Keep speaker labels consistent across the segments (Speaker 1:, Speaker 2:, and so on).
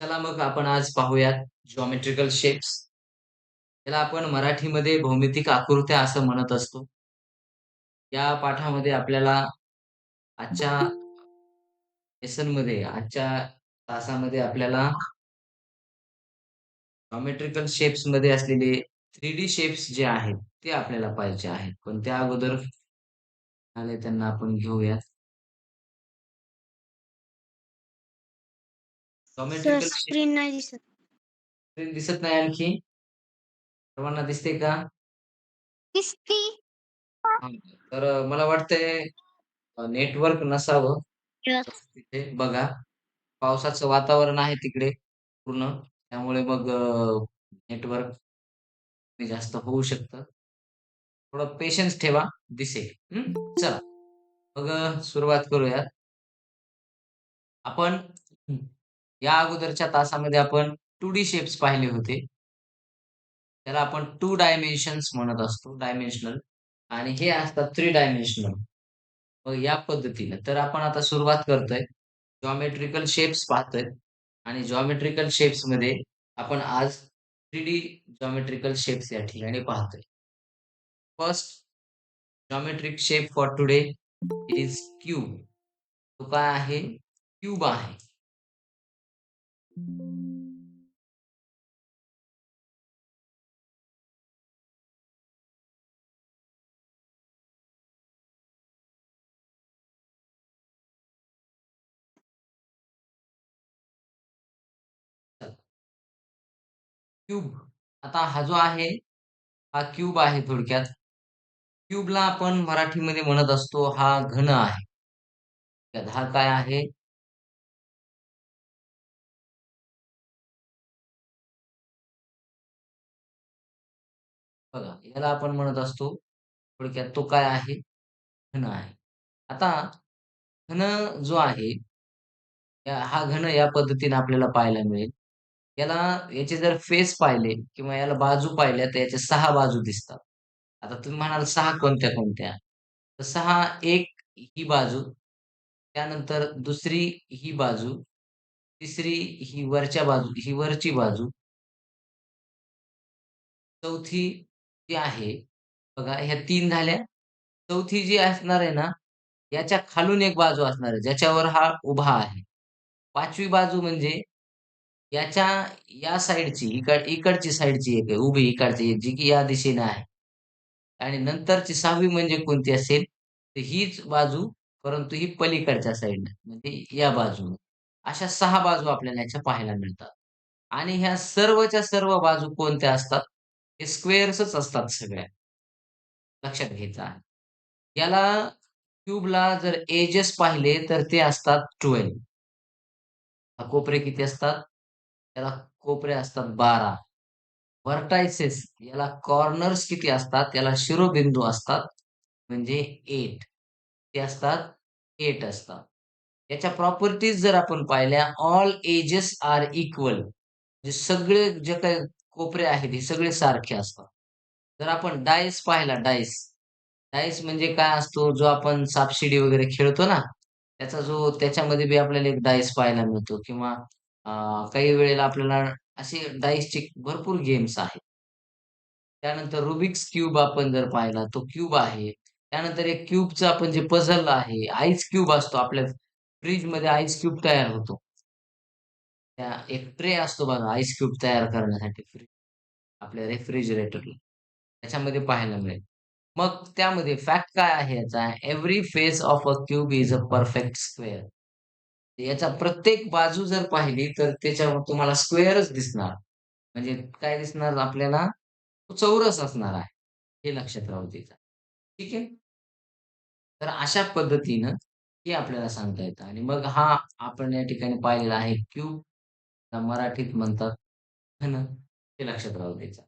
Speaker 1: चला मग आपण आज पाहूयात जॉमेट्रिकल शेप्स. त्याला आपण मराठीमध्ये भौमितिक आकृत्या असं म्हणत असतो. या पाठामध्ये आपल्याला आजच्या लेसनमध्ये, आजच्या तासामध्ये आपल्याला जॉमेट्रिकल शेप्समध्ये असलेले थ्री डी शेप्स जे आहेत, ते आपल्याला पाहिजे आहेत. पण त्या अगोदर आले त्यांना आपण घेऊयात.
Speaker 2: सर स्क्रीन नाही दिसत.
Speaker 1: स्क्रीन दिसत नाही आणखी? सर्वांना दिसते का?
Speaker 2: दिसती.
Speaker 1: हां, तर अ, मला वाटतंय नेटवर्क नसावं. तिथे बघा. पावसाचं वातावरण आहे तिकडे पूर्ण. त्यामुळे मग नेटवर्क कमी जास्त होऊ शकतं. थोडं पेशन्स ठेवा, दिसेल. हं. चला. मग अ, सुरुवात करूयात. आपण या अगोदरच्या तासामध्ये आपण टू डी शेप्स पाहिले होते. त्याला आपण टू डायमेन्शन्स म्हणत असतो, डायमेन्शनल आणि हे असतात थ्री डायमेन्शनल. मग या पद्धतीनं तर आपण आता सुरुवात करतोय. जॉमेट्रिकल शेप्स पाहतोय आणि जॉमेट्रिकल शेप्समध्ये आपण आज थ्री डी जॉमेट्रिकल शेप्स या ठिकाणी पाहतोय. First geometric shape for today is cube. तो काय आहे? क्यूब आहे. क्यूब. आता हा जो आहे, हा क्यूब आहे थोडक्यात. क्यूबला आपण मराठीमध्ये म्हणत असतो हा घन आहे. हा काय आहे? बघा, याला आपण म्हणत असतो थोडक्यात तो काय आहे? घन आहे. आता घन जो आहे, हा घन या पद्धतीने आपल्याला पाहायला मिळेल. याला याचे जर फेस पाहिले किंवा याला बाजू पाहिल्या तर याच्या सहा बाजू दिसतात. आता तुम्ही म्हणाल सहा कोणत्या-कोणत्या? तर सहा एक ही बाजू, त्यानंतर दुसरी ही बाजू, तिसरी ही वरच्या बाजू ही वरची बाजू. चौथी जी आहे, बघा ह्या तीन झाल्या. चौथी जी असणार आहे ना, याच्या खालून एक बाजू असणार आहे, ज्याच्यावर हा उभा आहे. पाचवी बाजू म्हणजे याच्या या साइडची इकड इकडची साईडची एक आहे उभी इकडची जी की या दिशेने आहे. आणि नंतरची सहावी म्हणजे कोणती असेल, तर हीच बाजू परंतु ही पलीकडच्या साइडने म्हणजे या बाजू अशा सहा बाजू आपल्याला याच्या पाहायला मिळतात. आणि ह्या सर्वच्या सर्व बाजू कोणत्या असतात? हे स्क्वेअर्सच असतात सगळ्या. लक्षात घ्यायचं आहे. याला क्यूबला जर एजेस पाहिले तर ते असतात 12. कोपरे किती असतात? त्याला कोपरे असतात 12. व्हर्टायसेस याला कॉर्नर्स किती असतात? याला शिरोबिंदू असतात म्हणजे एट ते असतात एट असतात. याच्या प्रॉपर्टीज जर आपण पाहिल्या ऑल एजेस आर इक्वल. म्हणजे सगळे जे काही कोपरे आहेत हे सगळे सारखे असतात. जर आपण डायस पाहिला डायस. डायस म्हणजे काय असतो? जो आपण सापशिडी वगैरे खेळतो ना, त्याचा जो त्याच्यामध्ये बी आपल्याला एक डायस पाहायला मिळतो किंवा काही वेळेला आपल्याला असे डाईसचे भरपूर गेम्स आहेत. त्यानंतर रुबिक्स क्यूब आपण जर पाहिला, तो क्यूब आहे. त्यानंतर एक क्यूबचं आपण जे पझल आहे, आईस क्यूब असतो आपल्या फ्रिजमध्ये आईस क्यूब तयार होतो. त्या एक ट्रे असतो बघा आईस क्यूब तयार करण्यासाठी फ्रिज आपल्या रेफ्रिजरेटरला. त्याच्यामध्ये पाहायला मिळेल. मग त्यामध्ये फॅक्ट काय आहे याचा? Every face of a cube is a perfect square. याचा प्रत्येक बाजू जर पाहिली तर त्याच्यावर तुम्हाला स्क्वेअरच दिसणार. म्हणजे काय दिसणार आपल्याला? तो चौरस असणार आहे. हे लक्षात राहू द्यायचं. ठीक आहे? तर अशा पद्धतीनं हे आपल्याला सांगता येतं आणि मग हा आपण या ठिकाणी पाहिलेला आहे क्यूब. मराठीत म्हणतात घन. हे लक्षात राहू द्यायचं.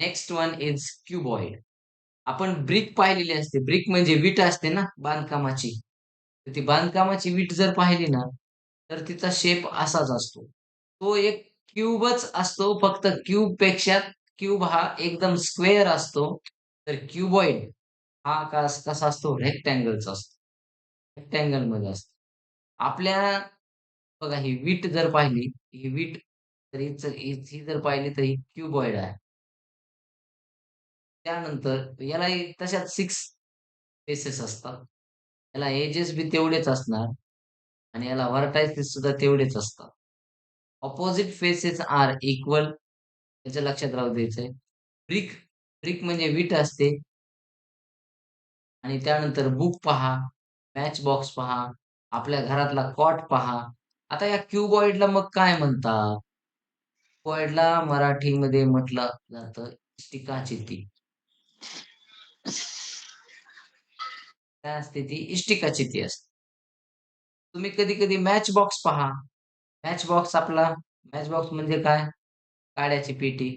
Speaker 1: Next one is cuboid. आपण ब्रिक पाहिलेली असते. ब्रिक म्हणजे वीट असते ना बांधकामाची. तर ती बांधकामाची वीट जर पाहिली ना, तर तिचा शेप असाच असतो. तो एक क्यूबच असतो. फक्त क्यूबपेक्षा क्यूब हा एकदम स्क्वेअर असतो. तर क्युबॉइड हा कसा असतो? रेक्टँगलचा असतो. रेक्टँगलमध्ये असतो. आपल्या बघा ही वीट जर पाहिली, ही वीट तर ही जर पाहिली तर ही क्युबॉइड आहे. त्यानंतर याला तशाच सिक्स फेसेस असतात. याला एजेस बी तेवढेच असणार आणि याला व्हर्टायसेस सुद्धा तेवढेच असतात. ऑपोजिट फेसेस आर इक्वल याच्या लक्षात राहू द्यायचंय. ब्रिक, ब्रिक म्हणजे वीट असते. आणि त्यानंतर बुक पहा, मॅच बॉक्स पहा, आपल्या घरातला कॉट पहा. आता या क्यूबॉइडला मग काय म्हणतात? क्यूबॉइडला मराठीमध्ये म्हटलं जातं इष्टिकाचिती. काय असते ती? इष्टिकाचिती असते. तुम्ही कधी-कधी मॅच बॉक्स पहा. मॅच बॉक्स आपला मॅच बॉक्स म्हणजे काय? काड्याची पेटी.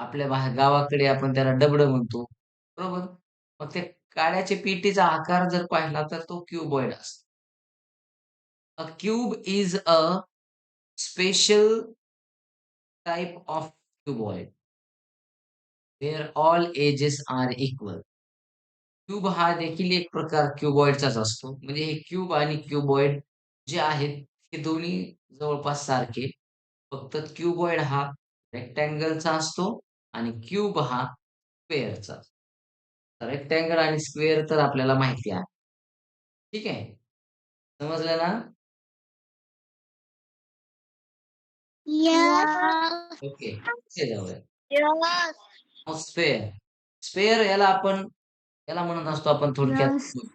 Speaker 1: आपल्या गावाकडे आपण त्याला डबड म्हणतो. बरोबर? मग ते काड्याच्या पेटीचा आकार जर पाहिला तर तो क्यूबॉइड असतो. A cube is a special type of cuboid where all edges are equal. Cube हा देखील एक प्रकार क्युबॉइडचाच असतो. म्हणजे हे क्यूब आणि क्युबॉइड जे आहेत, हे दोन्ही जवळपास सारखे. फक्त क्युबॉइड हा रेक्टेंगलचा असतो आणि क्यूब हा स्क्वेअरचा. रेक्टेंगल आणि स्क्वेअर तर आपल्याला माहिती आहे. ठीक आहे. समजलं ना? ओके. पुढे जाऊया. मग स्फेअर. स्फेअर याला आपण याला म्हणत असतो आपण थोडक्यात. गोल.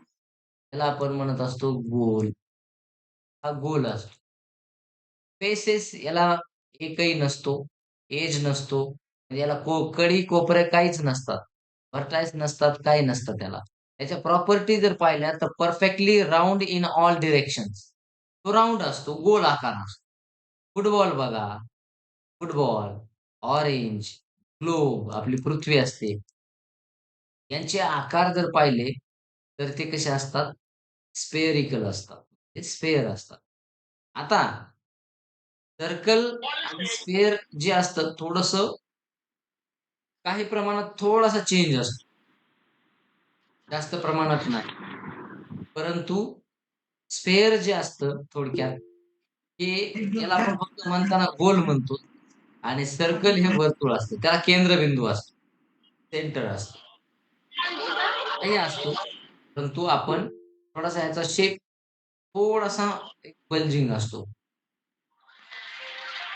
Speaker 1: याला आपण म्हणत असतो गोल. हा गोल असतो. फेसेस याला एकही नसतो, एज नसतो. म्हणजे याला को कडी, कोपरे काहीच नसतात. व्हर्टायस नसतात, काही नसतं त्याला. त्याच्या प्रॉपर्टी जर पाहिल्या तर perfectly round in all directions. तो राउंड असतो, गोल आकार असतो. फुटबॉल बघा, फुटबॉल, ऑरेंज, ग्लोब, आपली पृथ्वी असते. यांचे आकार जर पाहिले, तर ते कसे असतात? स्पेअरिकल असतात. ते स्पेअर असतात. आता सर्कल आणि स्पेअर जे असतं थोडस काही प्रमाणात थोडासा चेंज असतो. जास्त प्रमाणात नाही. परंतु स्पेअर जे असतं थोडक्यात, हे याला आपण फक्त म्हणताना गोल म्हणतो आणि सर्कल हे वर्तुळ असतं. त्याला केंद्रबिंदू असतो. सेंटर असतं. काही असतो, परंतु आपण थोडासा याचा शेप थोडासा एक बल्जिंग असतो.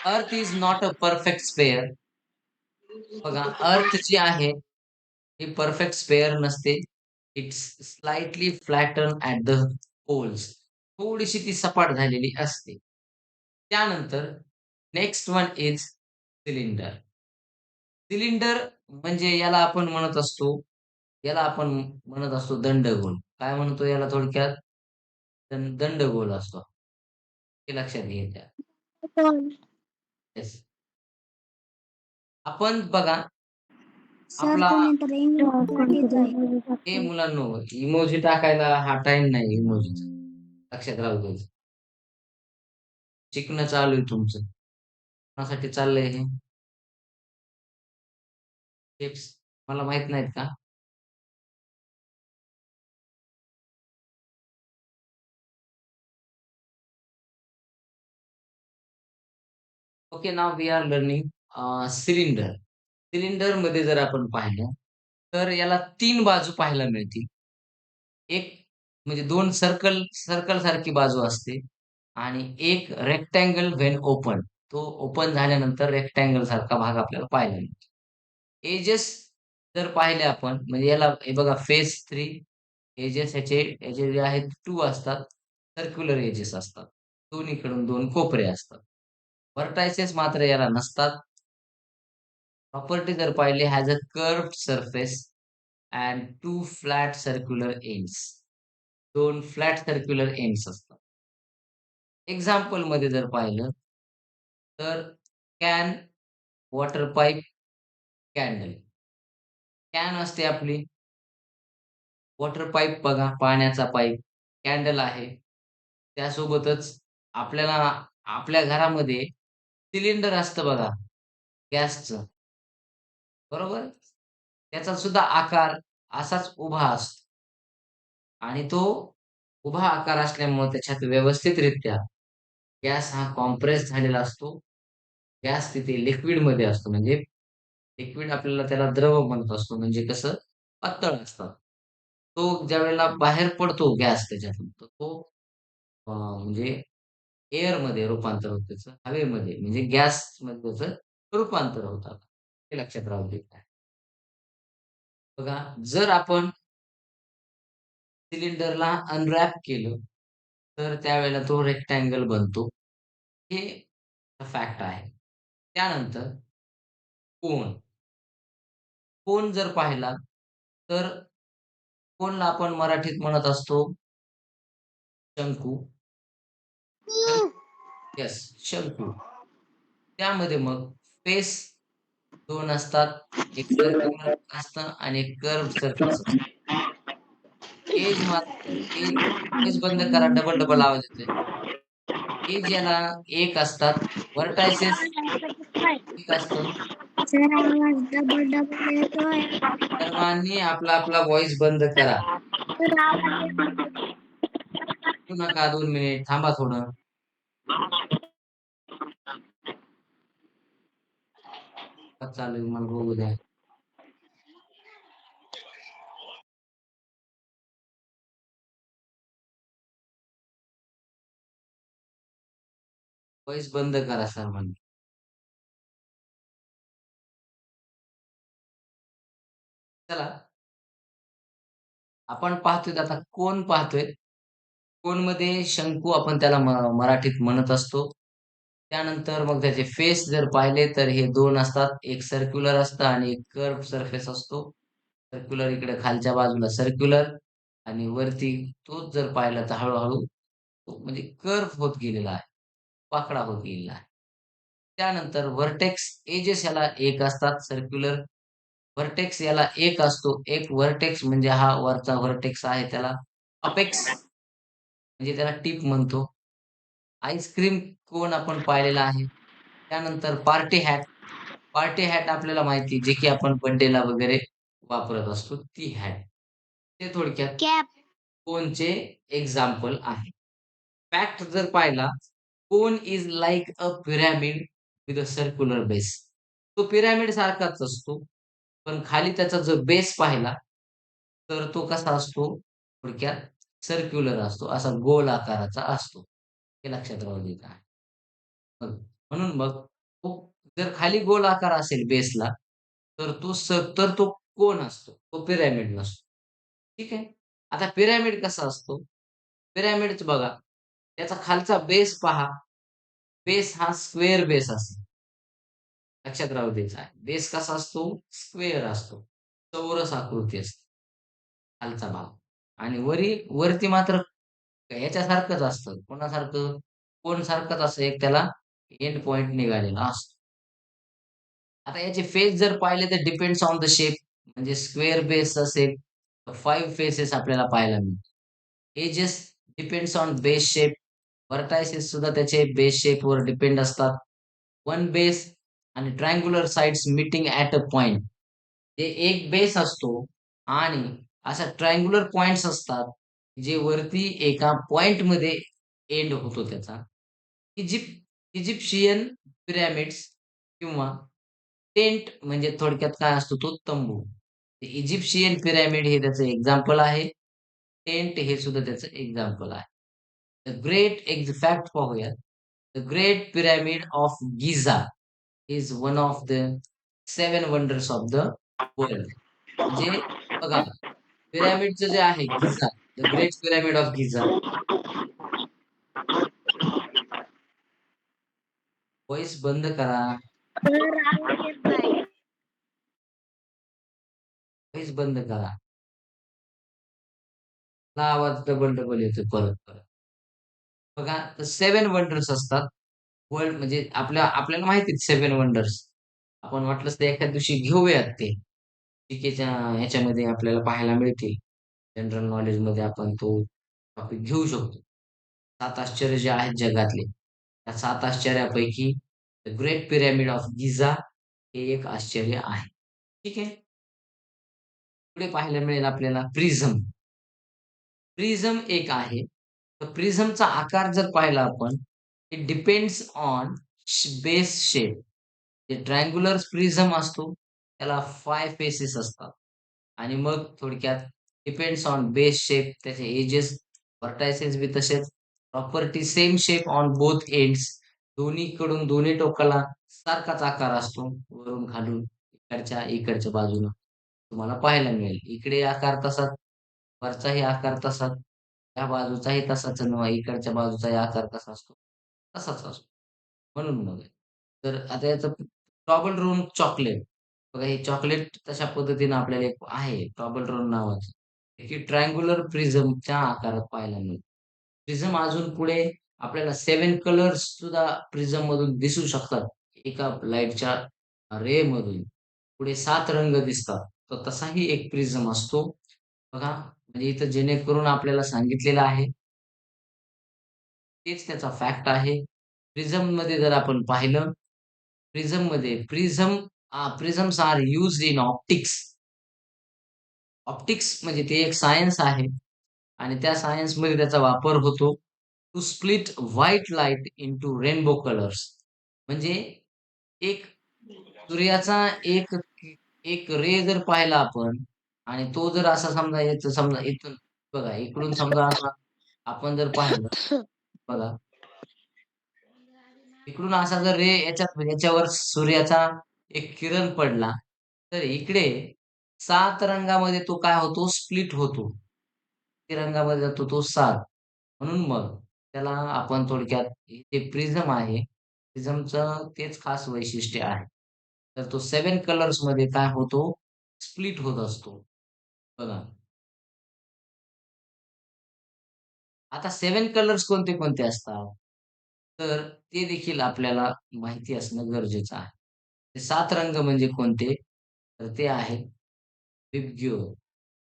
Speaker 1: Earth is not a perfect sphere. बघा, अर्थ जी आहे, ही परफेक्ट स्फिअर नसते. It's slightly flatten at the poles. थोडीशी ती सपाट झालेली असते. त्यानंतर next one is cylinder. Cylinder म्हणजे याला आपण म्हणत असतो याला आपण म्हणत असतो दंडगोल. काय म्हणतो याला थोडक्यात? दंडगोल असतो. हे लक्षात घ्यायचं. येस. आपण बघा आपला ए मुलांनो, इमोजी टाकायला हा टाईम नाही इमोजीचा. लक्षात राहू द्यायचं. शिकणं चालू आहे तुमचं. कोणासाठी चाललंय हे? टिप्स मला माहीत नाहीत का? Okay, now we are learning cylinder cylinder. मध्ये जर आपण पाहिलं, तर याला तीन बाजू पाहायला मिळतील. एक म्हणजे दोन सर्कल सर्कल सारखी बाजू असते आणि एक रेक्टँगल व्हेन ओपन. तो ओपन झाल्यानंतर रेक्टँगल सारखा भाग आपल्याला पाहायला मिळतो. एजेस जर पाहिले आपण म्हणजे याला हे बघा फेस थ्री एजेस ह्याचे याचे जे आहेत टू असतात. सर्क्युलर एजेस असतात. दोन्हीकडून दोन कोपरे असतात. व्हर्टायसेस मात्र याला नसतात. प्रॉपर्टी जर पाहिली has a curve surface and two flat circular ends. दोन फ्लॅट सर्क्युलर एंड्स असतात. एक्झाम्पलमध्ये जर पाहिलं, तर can, water pipe, candle. Can असते आपली. वॉटर पाईप बघा, पाण्याचा पाईप. कॅन्डल आहे. त्यासोबतच आपल्याला आपल्या घरामध्ये सिलेंडर असतं बघा, गॅसचं. बरोबर? त्याचा सुद्धा आकार असाच उभा असतो. आणि तो उभा आकार असल्यामुळे त्याच्यात व्यवस्थितरित्या गॅस हा कॉम्प्रेस झालेला असतो. गॅस तिथे लिक्विडमध्ये असतो म्हणजे लिक्विड आपल्याला त्याला द्रव म्हणत असतो म्हणजे कसं पातळ असतं. तो ज्या वेळेला बाहेर पडतो गॅस त्याच्यातून तर तो म्हणजे म्हणजे एअरमध्ये रूपांतर होतं त्याचं, हवेमध्ये म्हणजे गॅसमध्ये त्याचं रूपांतर होतं. हे लक्षात राहू दे. बघा, जर आपण सिलिंडरला अनरॅप केलं, तर त्यावेळेला तो रेक्टॅंगल बनतो. हे फॅक्ट आहे. त्यानंतर कोण कोन जर पाहिला, तर कोणला आपण मराठीत म्हणत असतो शंकू. यस येस, शंकू. त्यामध्ये मग फेस दोन असतात. एक सर्कल असतं आणि एक कर्व्ह सरफेस असतं. एज एज बंद करा. डबल-डबल आवाज येतोय. एज याला एक असतात. व्हर्टायसेस
Speaker 2: एक असतात
Speaker 1: सर्वांनी आपला-आपला व्हॉईस बंद करा. नका दोन मिनिट थांबा थोडं. चालेल मला बघू द्या. व्हॉईस बंद करा सर सर्वांनी. चला. आपण पाहतोय आता कोण पाहतोय. कोणमध्ये शंकू आपण त्याला मराठीत म्हणत असतो. त्यानंतर मग त्याचे फेस जर पाहिले तर हे दोन असतात. एक सर्क्युलर असतं आणि एक कर्व सरफेस असतो. सर्क्युलर इकडे खालच्या बाजूला सर्क्युलर आणि वरती तोच जर पाहिला तर हळूहळू तो म्हणजे कर्फ होत गेलेला आहे. वाकडा होत गेलेला आहे. त्यानंतर व्हर्टेक्स एजेस ह्याला 1 असतात सर्क्युलर. व्हर्टेक्स याला 1 असतो. एक व्हर्टेक्स म्हणजे हा वरचा व्हर्टेक्स आहे त्याला अपेक्स म्हणजे त्याला टिप म्हणतो. आईस्क्रीम कोन आपण पाहिलेला आहे. त्यानंतर पार्टी हॅट. पार्टी हॅट आपल्याला माहिती जे की आपण बर्थडेला वगैरे वापरत असतो ती हॅट. ते थोडक्यात. कोनचे एक्झाम्पल आहे. फॅक्ट जर पाहिला, cone is like a pyramid with a circular base. तो पिरॅमिड सारखाच असतो. पण खाली त्याचा जो बेस पाहिला, तर तो कसा असतो? थोडक्यात सर्क्युलर असतो. असा गोल आकाराचा असतो. हे लक्षात राहू द्यायचं आहे. बघ, म्हणून मग तो जर खाली गोल आकार असेल बेसला, तर तो स तर तो कोण असतो. तो पिरॅमिड नसतो. ठीक आहे. आता पिरॅमिड कसा असतो? पिरॅमिडचं बघा, त्याचा खालचा बेस पहा. बेस हा स्क्वेअर बेस असेल. लक्षात राहू द्यायचा बेस कसा असतो? स्क्वेअर असतो. चौरस आकृती असते. खालचा भाग आणि वरी वरती मात्र ह्याच्यासारखंच असतं. कोणासारखं? कोण सारखंच असं एक त्याला एंड पॉइंट निघालेला असतो. आता याचे फेस जर पाहिले तर डिपेंड्स ऑन द शेप म्हणजे स्क्वेअर बेस असेल, तर 5 फेसेस आपल्याला पाहायला मिळतात. Edges depends on base shape. Vertices सुद्धा त्याचे बेस शेपवर डिपेंड असतात. वन बेस आणि triangular sides meeting at a point. ते एक बेस असतो आणि अशा ट्रायंग्युलर पॉइंट्स असतात, जे वरती एका पॉइंटमध्ये एंड होतो त्याचा. इजिप्त इजिप्शियन पिरॅमिड्स किंवा टेंट म्हणजे थोडक्यात काय असतो तो तंबू. इजिप्शियन पिरॅमिड हे त्याचं एक्झाम्पल आहे. टेंट हे सुद्धा त्याचं एक्झाम्पल आहे. ग्रेट एक फॅक्ट पाहूया. The great pyramid of Giza is one of the seven wonders of the world. म्हणजे बघा, पिरॅमिडचं जे आहे Giza, the great pyramid of Giza voice बंद करा.
Speaker 2: सर
Speaker 1: बंद करा. मला आवाज डबल-डबल येतोय परत-परत. बघा, तर सेवन वंडर्स असतात. वर्ल्ड म्हणजे आपल्या आपल्याला माहिती आहेत 7 वंडर्स. आपण वाटलंच तर एखाद्या दिवशी घेऊयात ते. जीकेच्या ह्याच्यामध्ये आपल्याला पाहायला मिळतील. जनरल नॉलेजमध्ये आपण तो टॉपिक घेऊ शकतो. सात आश्चर्य जे आहेत जगातले, त्या सात आश्चर्यापैकी the great pyramid of Giza हे एक आश्चर्य आहे. ठीक आहे. पुढे पाहायला मिळेल आपल्याला प्रिझम. प्रिझम एक आहे. प्रिझमचा आकार जर पाहिला आपण, it depends on base shape. जे ट्रायंग्युलर प्रिझम असतो, त्याला फाय फेसेस असतात आणि मग थोडक्यात डिपेंड्स ऑन बेस शेप त्याचे एजेस, व्हर्टायसेस बी तसेच. Property same shape on both ends. दोन्हीकडून दोन्ही टोकाला सारखाच आकार असतो, वरून घालून इकडच्या इकडच्या बाजूला तुम्हाला पाहायला मिळेल. इकडे आकार तसाच, वरचाही आकार तसाच, त्या बाजूचाही तसाच आणि इकडच्या बाजूचाही आकार कसा असतो, तसाच असतो. म्हणून मग तर आता याचं टॉबल रोन चॉकलेट. बघा हे चॉकलेट तशा पद्धतीनं आपल्याला एक आहे टॉबल रोन नावाचं. की ट्रायंग्युलर प्रिझमच्या आकारात पाहायला मिळतो प्रिझम अजून पुढे आपल्याला सेवन कलर्स सुद्धा प्रिझम मधून दिसू शकतात. एका लाईटच्या रे मधून पुढे सात रंग दिसतात. तर तसाही एक प्रिझम असतो. बघा म्हणजे इथं जेणेकरून आपल्याला सांगितलेलं आहे. तेच त्याचा फॅक्ट आहे. प्रिझममध्ये जर आपण पाहिलं, प्रिझममध्ये prism prisms are used in optics. Optics म्हणजे ते एक सायन्स आहे आणि त्या सायन्समध्ये त्याचा वापर होतो to split white light into rainbow colours. म्हणजे एक सूर्याचा एक एक रे जर पाहिला आपण आणि तो जर असा समजा याचं समजा इथून बघा इकडून समजा असा आपण जर पाहिलं, बघा. इकडून असा जर रे याच्यात याच्यावर सूर्याचा एक किरण पडला, तर इकडे सात रंगामध्ये तो काय होतो स्प्लिट होतो. रंगामध्ये जातो तो सात म्हणून मग त्याला आपण थोडक्यात जे प्रिझम आहे. प्रिझमचं तेच खास वैशिष्ट्य आहे. तर तो सेवन कलर्समध्ये काय होतो स्प्लिट होत असतो. बघा. आता सेवन कलर्स कोणते-कोणते असतात? तर ते देखील आपल्याला माहिती असणं गरजेचं आहे. ते 7 रंग म्हणजे कोणते? तर ते आहे विबग्योर.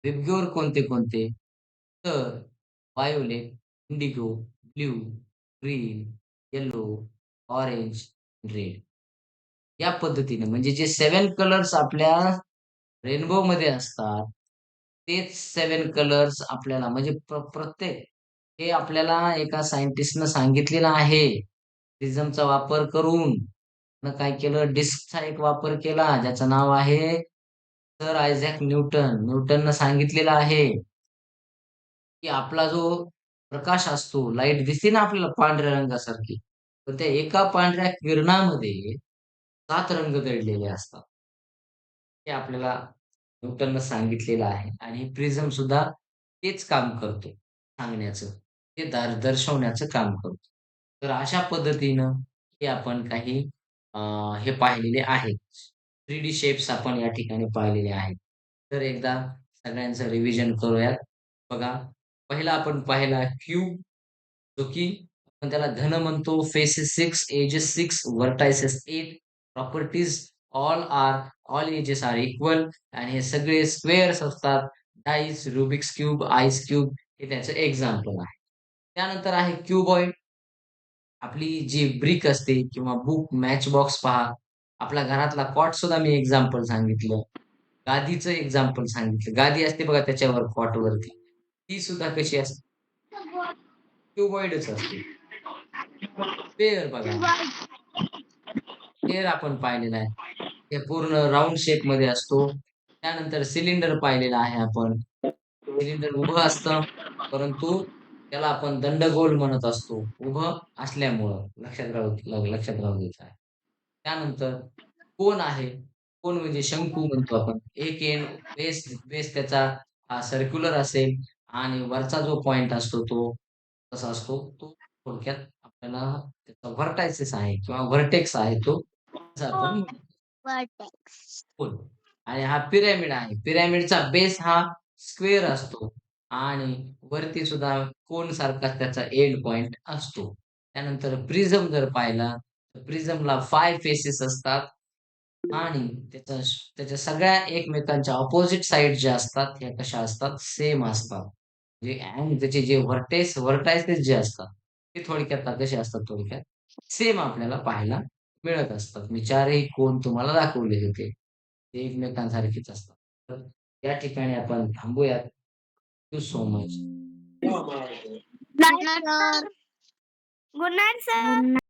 Speaker 1: विबग्योर कोणते-कोणते? तर violet indigo, blue green, yellow, orange, red. या पद्धतीने म्हणजे जे सेवन कलर्स आपल्या रेनबो मध्ये असतात, तेच सेवन कलर्स आपल्याला म्हणजे प्रत्येक हे आपल्याला एका सायंटिस्टनं सांगितलेलं आहे. प्रिझमचा वापर करून. काय केलं डिस्कचा एक वापर केला ज्याचं नाव आहे सर आयझॅक न्यूटन. न्यूटननं सांगितलेलं आहे. की आपला जो प्रकाश असतो, लाइट दिसते ना आपल्याला पांढऱ्या रंगासारखी. तर त्या एका पांढऱ्या किरणामध्ये सात रंग दडलेले असतात. हे आपल्याला न्यूटननं सांगितलेलं आहे आणि प्रिझम सुद्धा तेच काम करतो सांगण्याचं. ते दर दर्शवण्याचं काम करतो. तर अशा पद्धतीनं हे आपण काही हे पाहिलेले आहेत. थ्री डी शेप्स आपण या ठिकाणी पाहिलेले आहेत. तर एकदा सगळ्यांचं रिव्हिजन करूयात. बघा, पहिला आपण पाहिला क्यूब, जो की आपण त्याला धन म्हणतो. Faces six edges six vertices eight properties all are all edges are equal आणि हे सगळे स्क्वेअर्स असतात. Dice, Rubik's cube, ice cube हे त्याचं एक्झाम्पल आहे. त्यानंतर आहे क्यूबॉइड आपली जी ब्रिक असते किंवा बुक, मॅच बॉक्स पहा. आपल्या घरातला कॉट सुद्धा मी एक्झाम्पल सांगितलं. गादीचं एक्झाम्पल सांगितलं. गादी असते बघा त्याच्यावर कॉट वरती ती सुद्धा कशी असते? क्युबॉइडच असते. स्फिअर बघा. स्फिअर आपण पाहिलेला आहे. हे पूर्ण शेपमध्ये असतो. त्यानंतर सिलिंडर पाहिलेला आहे आपण. सिलेंडर उभं असतं, परंतु त्याला आपण दंडगोल म्हणत असतो. उभं असल्यामुळं लक्षात राहू लक्षात राहू द्यायचं आहे. त्यानंतर कोण आहे. कोण म्हणजे शंकू म्हणतो आपण. एक एन बेस बेस त्याचा हा सर्क्युलर असेल आणि वरचा जो पॉइंट असतो तो कसा असतो? तो थोडक्यात आपल्याला त्याचा व्हर्टायसिस आहे किंवा व्हर्टेक्स आहे तो असं आपण आणि हा पिरॅमिड आहे. पिरॅमिडचा बेस हा स्क्वेअर असतो आणि वरती सुद्धा कोण सारखा त्याचा एंड पॉइंट असतो. त्यानंतर प्रिझम जर पाहिला, तर प्रिझमला फाय फेसेस असतात आणि त्याच्या त्याच्या सगळ्या एकमेकांच्या ऑपोजिट साईड ज्या असतात, ह्या कशा असतात? सेम असतात. म्हणजे अँड त्याचे जे व्हर्टेक्स व्हर्टायसेस जे असतात, ते थोडक्यात कसे असतात थोडक्यात? सेम आपल्याला पाहायला मिळत असतात. मी 4ही कोन तुम्हाला दाखवले होते. ते एकमेकांसारखेच असतात. तर या ठिकाणी आपण थांबूयात. Thank you so much.
Speaker 3: Good night sir